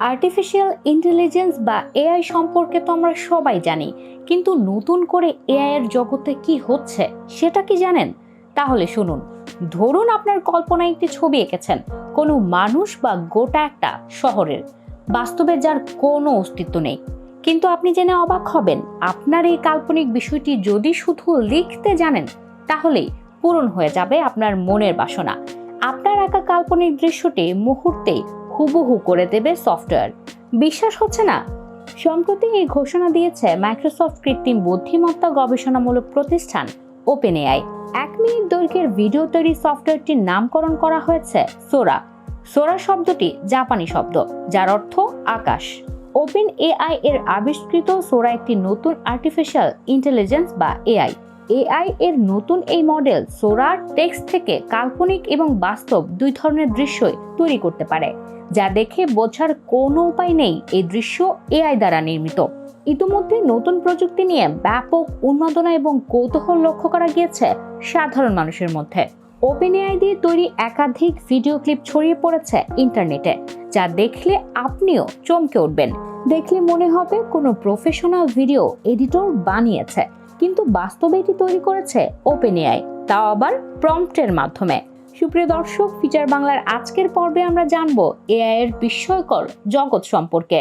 Artificial intelligence বা AI সম্পর্কে তো আমরা সবাই জানি, কিন্তু নতুন করে এআই এর জগতে কি হচ্ছে সেটা কি জানেন? তাহলে শুনুন। ধরুন আপনার কল্পনায় একটি ছবি এঁকেছেন, কোনো মানুষ বা গোটা একটা শহরের। বাস্তবে যার কোনো অস্তিত্ব নেই। কিন্তু আপনি জেনে অবাক হবেন, আপনার এই কাল্পনিক বিষয়টি যদি শুধু লিখতে জানেন, তাহলেই পূরণ হয়ে যাবে আপনার মনের বাসনা। আপনার আঁকা কাল্পনিক দৃশ্যটি মুহূর্তেই হুবহু করে দেবে সফটওয়্যার। বিশ্বাস হচ্ছে না? সম্প্রতি এই ঘোষণা দিয়েছে মাইক্রোসফট কৃত্রিম বুদ্ধিমত্তা গবেষণামূলক প্রতিষ্ঠান ওপেন এআই এক মিনিট দৈর্ঘ্যের ভিডিও তৈরি সফটওয়্যারটির নামকরণ করা হয়েছে সোরা। সোরা শব্দটি জাপানি শব্দ, যার অর্থ আকাশ। ওপেন এআই এর আবিষ্কৃত সোরা একটি নতুন আর্টিফিশিয়াল ইন্টেলিজেন্স বা এআই এআই এর নতুন এই মডেল সোরার টেক্সট থেকে কাল্পনিক এবং বাস্তব দুই ধরনের দৃশ্যই তৈরি করতে পারে। যা দেখে বোঝার কোনো উপায় নেই এই দৃশ্য এআই দ্বারা নির্মিত। ইতিমধ্যে নতুন প্রযুক্তি নিয়ে ব্যাপক উন্মাদনা এবং কৌতূহল লক্ষ্য করা গিয়েছে সাধারণ মানুষের মধ্যে। ওপেন এআই দিয়ে তৈরি একাধিক ভিডিও ক্লিপ ছড়িয়ে পড়েছে ইন্টারনেটে, যা দেখলে আপনিও চমকে উঠবেন। দেখলে মনে হবে কোনো প্রফেশনাল ভিডিও এডিটর বানিয়েছে, কিন্তু বাস্তবে এটি তৈরি করেছে ওপেন এআই তাও আবার প্রম্পটের মাধ্যমে। সুপ্রিয় দর্শক ফিচার বাংলার আজকের পর্বে আমরা জানব এআই এর বিস্ময়কর জগৎ সম্পর্কে।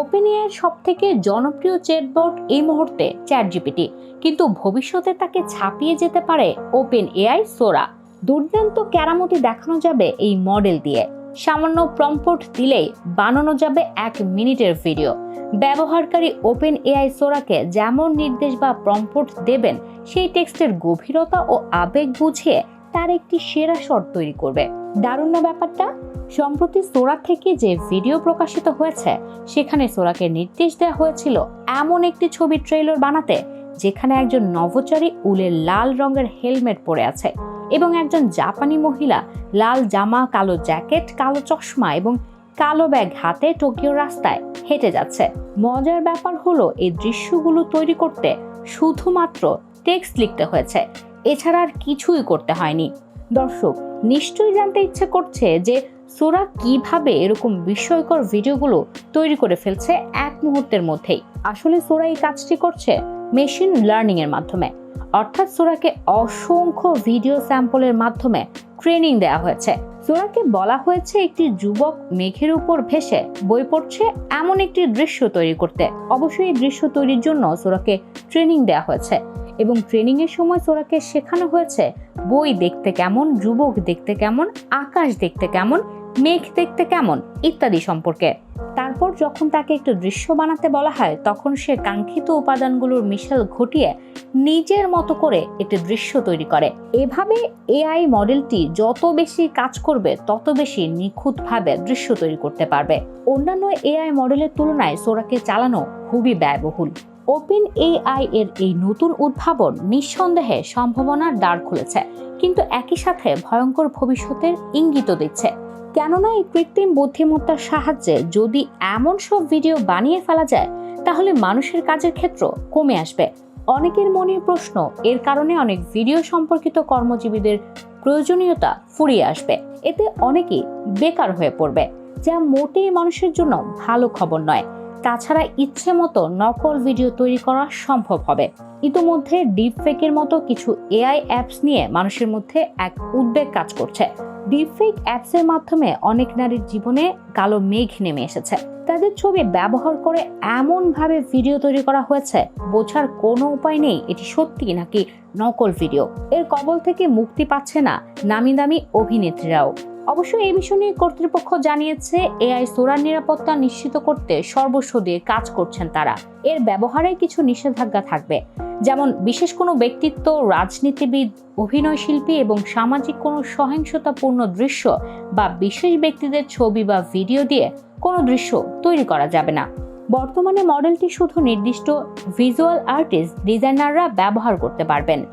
ওপেন এআইয়ের সব থেকে জনপ্রিয় চ্যাটবট এই মুহূর্তে চ্যাট জিপিটি কিন্তু ভবিষ্যতে তাকে ছাপিয়ে যেতে পারে ওপেন এআই সোরা। দুর্দান্ত কেরামতি দেখানো যাবে এই মডেল দিয়ে। সামান্য প্রম্পট দিলেই বানানো যাবে এক মিনিটের ভিডিও ব্যবহারকারী ওপেন এআই সোরাকে যেমন নির্দেশ বা প্রম্পট দেবেন, সেই টেক্সটের গভীরতা ও আবেগ বুঝিয়ে তার একটি সেরা শট তৈরি করবে। দারুণ না ব্যাপারটা? সম্প্রতি সোরা থেকে যে ভিডিও প্রকাশিত হয়েছে, সেখানে সোরাকে নির্দেশ দেওয়া হয়েছিল এমন একটি ছবি ট্রেলার বানাতে, যেখানে একজন নভোচারী উলের লাল রঙের হেলমেট পরে আছে। এবং একজন জাপানি মহিলা লাল জামা, কালো জ্যাকেট, কালো চশমা এবং কালো ব্যাগ হাতে টোকিও রাস্তায় হেঁটে যাচ্ছে। মজার ব্যাপার হলো, এই দৃশ্যগুলো তৈরি করতে শুধুমাত্র টেক্সট লিখতে হয়েছে। এছাড়া আর কিছুই করতে হয়নি। দর্শক, নিশ্চয়ই জানতে ইচ্ছে করছে যে সোরা কীভাবে এরকম বিস্ময়কর ভিডিওগুলো তৈরি করে ফেলছে এক মুহূর্তের মধ্যেই। আসলে সোরা এই কাজটি করছে মেশিন লার্নিং এর মাধ্যমে। অর্থাৎ সোরাকে অসংখ্য ভিডিও স্যাম্পলের মাধ্যমে ট্রেনিং দেওয়া হয়েছে। সোরাকে বলা হয়েছে একটি যুবক মেঘের উপর ভেসে বই পড়ছে এমন একটি দৃশ্য তৈরি করতে। অবশ্যই এই দৃশ্য তৈরির জন্য সোরাকে ট্রেনিং দেওয়া হয়েছে এবং ট্রেনিং এর সময় সোরাকে শেখানো হয়েছে বই দেখতে কেমন, যুবক দেখতে কেমন, আকাশ দেখতে কেমন, মেঘ দেখতে কেমন ইত্যাদি সম্পর্কে। তারপর যখন তাকে একটু দৃশ্য বানাতে বলা হয়, তখন সে কাঙ্ক্ষিত উপাদানগুলোর মিশেল ঘটিয়ে নিজের মতো করে একটি দৃশ্য তৈরি করে। এভাবে এআই মডেলটি যত বেশি কাজ করবে, তত বেশি নিখুঁতভাবে দৃশ্য তৈরি করতে পারবে। অন্যান্য এআই মডেলের তুলনায় সোরাকে চালানো খুবই ব্যয়বহুল। ওপেন এআই এর এই নতুন উদ্ভাবন নিঃসন্দেহে সম্ভাবনার দ্বার খুলেছে, কিন্তু একই সাথে ভয়ঙ্কর ভবিষ্যতের ইঙ্গিত দিচ্ছে। কেননা এই কৃত্রিম বুদ্ধিমত্তার সাহায্যে যদি এমন সব ভিডিও বানিয়ে ফেলা যায়, তাহলে মানুষের কাজের ক্ষেত্র কমে আসবে। অনেকের মনে প্রশ্ন, এর কারণে অনেক ভিডিও সম্পর্কিত কর্মজীবীদের প্রয়োজনীয়তা ফুরিয়ে আসবে। এতে অনেকেই বেকার হয়ে পড়বে, যা মোটেই মানুষের জন্য ভালো খবর নয়। তাছাড়া ইচ্ছে মতো নকল ভিডিও তৈরি করা সম্ভব হবে। ইতোমধ্যে ডিপ ফেকের মতো কিছু এআই অ্যাপস নিয়ে মানুষের মধ্যে এক উদ্বেগ কাজ করছে। ডিপফেক অ্যাপসের মাধ্যমে অনেক নারীর জীবনে কালো মেঘ নেমে এসেছে। তাদের ছবি ব্যবহার করে এমনভাবে ভিডিও তৈরি করা হয়েছে, বোঝার কোনো উপায় নেই এটি সত্যি নাকি নকল ভিডিও। এর কবল থেকে মুক্তি পাচ্ছে না নামি দামি অভিনেত্রীরাও। অবশ্য এই বিষয় নিয়ে কর্তৃপক্ষ জানিয়েছে, এআই সোরার নিরাপত্তা নিশ্চিত করতে সর্বস্ব দিয়ে কাজ করছেন তারা। এর ব্যবহারে কিছু নিষেধাজ্ঞা থাকবে। যেমন, বিশেষ কোনো ব্যক্তিত্ব, রাজনীতিবিদ, অভিনয় শিল্পী এবং সামাজিক কোনো সহিংসতাপূর্ণ দৃশ্য বা বিশেষ ব্যক্তিদের ছবি বা ভিডিও দিয়ে কোনো দৃশ্য তৈরি করা যাবে না। বর্তমানে মডেলটি শুধু নির্দিষ্ট ভিজুয়াল আর্টিস্ট, ডিজাইনাররা ব্যবহার করতে পারবেন।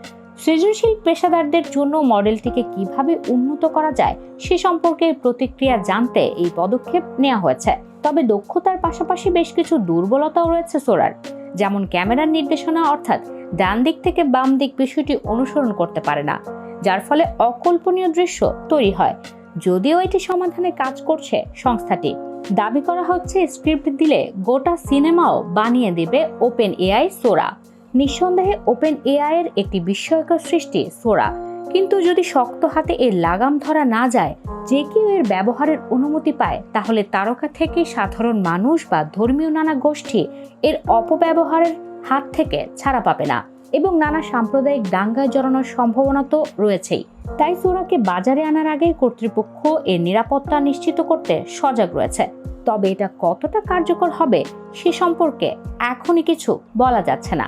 সৃজনশীল পেশাদারদের জন্য মডেলটিকে কীভাবে উন্নত করা যায় সে সম্পর্কে প্রতিক্রিয়া জানতে এই পদক্ষেপ নেওয়া হয়েছে। তবে দক্ষতার পাশাপাশি বেশ কিছু দুর্বলতাও রয়েছে সোরার, যেমন ক্যামেরার নির্দেশনা অর্থাৎ ডান দিক থেকে বাম দিক বিষয়টি অনুসরণ করতে পারে না, যার ফলে অকল্পনীয় দৃশ্য তৈরি হয়। যদিও এটি সমাধানে কাজ করছে সংস্থাটি, দাবি করা হচ্ছে স্ক্রিপ্ট দিলে গোটা সিনেমাও বানিয়ে দেবে ওপেন এআই সোরা। নিঃসন্দেহে ওপেন এআই এর একটি বিস্ময়কর সৃষ্টি, সোরা। কিন্তু যদি শক্ত হাতে এর লাগাম ধরা না যায়, যে কেউ এর ব্যবহারের অনুমতি পায়, তাহলে তারকা থেকে সাধারণ মানুষ বা ধর্মীয় নানা গোষ্ঠী এর অপব্যবহারের হাত থেকে ছাড়া পাবে না এবং নানা সাম্প্রদায়িক দাঙ্গায় জড়ানোর সম্ভাবনা তো রয়েছেই। তাই সোরাকে বাজারে আনার আগে কর্তৃপক্ষ এর নিরাপত্তা নিশ্চিত করতে সজাগ রয়েছে। তবে এটা কতটা কার্যকর হবে, সে সম্পর্কে এখনই কিছু বলা যাচ্ছে না।